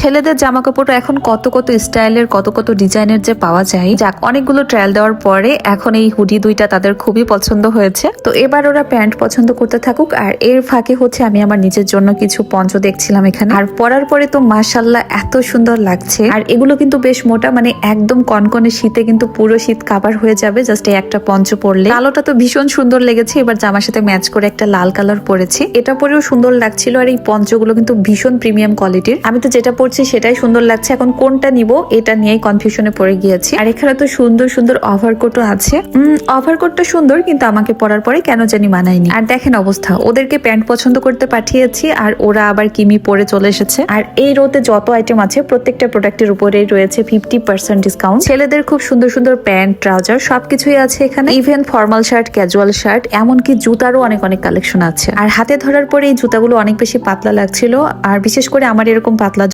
ছেলেদের জামা কাপড় এখন কত কত স্টাইলের, কত কত ডিজাইনের যে পাওয়া যায়। যাক, অনেকগুলো ট্রায়াল দেওয়ার পরে এখন এই হুডি দুইটা তাদের খুবই পছন্দ হয়েছে। তো এবার ওরা প্যান্ট পছন্দ করতে থাকুক, আর এর ফাঁকে হচ্ছে আমি আমার নিজের জন্য কিছু পঞ্চ দেখছিলাম এখানে। আর পরার পরে তো মাশাল্লাহ এত সুন্দর লাগছে। আর এগুলো কিন্তু বেশ মোটা মানে একদম কনকনে শীতে কিন্তু পুরো শীত কাবার হয়ে যাবে জাস্ট এই একটা পঞ্চ পরলে। কালোটা তো ভীষণ সুন্দর লেগেছে, এবার জামার সাথে ম্যাচ করে একটা লাল কালার পরেছি। এটা পরেও সুন্দর লাগছিল, আর এই পঞ্চগুলো কিন্তু ভীষণ প্রিমিয়াম কোয়ালিটির আমি তো যেটা পরছি সেটাই সুন্দর লাগছে। এখন কোনটা নিব এটা নিয়েই কনফিউশনে পড়ে গিয়েছি। আর এখানে তো সুন্দর সুন্দর ওভারকোটও আছে। ওভারকোটটা সুন্দর, কিন্তু আমাকে পরার পরে কেন জানি মানায়নি। আর দেখেন অবস্থা, ওদেরকে প্যান্ট পছন্দ করতে পাঠিয়েছি, আর ওরা আবার কিমি পরে চলে এসেছে। আর এই রোতে যত আইটেম আছে, প্রত্যেকটা প্রোডাক্টের উপরেই রয়েছে ফিফটি পার্সেন্ট ডিসকাউন্ট ছেলেদের খুব সুন্দর সুন্দর প্যান্ট, ট্রাউজার, সবকিছুই আছে এখানে। Even formal shirt casual shirt এমনকি জুতারও অনেক অনেক কালেকশন আছে। আর হাতে ধরার পরে এই জুতাগুলো অনেক বেশি পাতলা লাগছিল, আর বিশেষ করে আমার এরকম পাতলা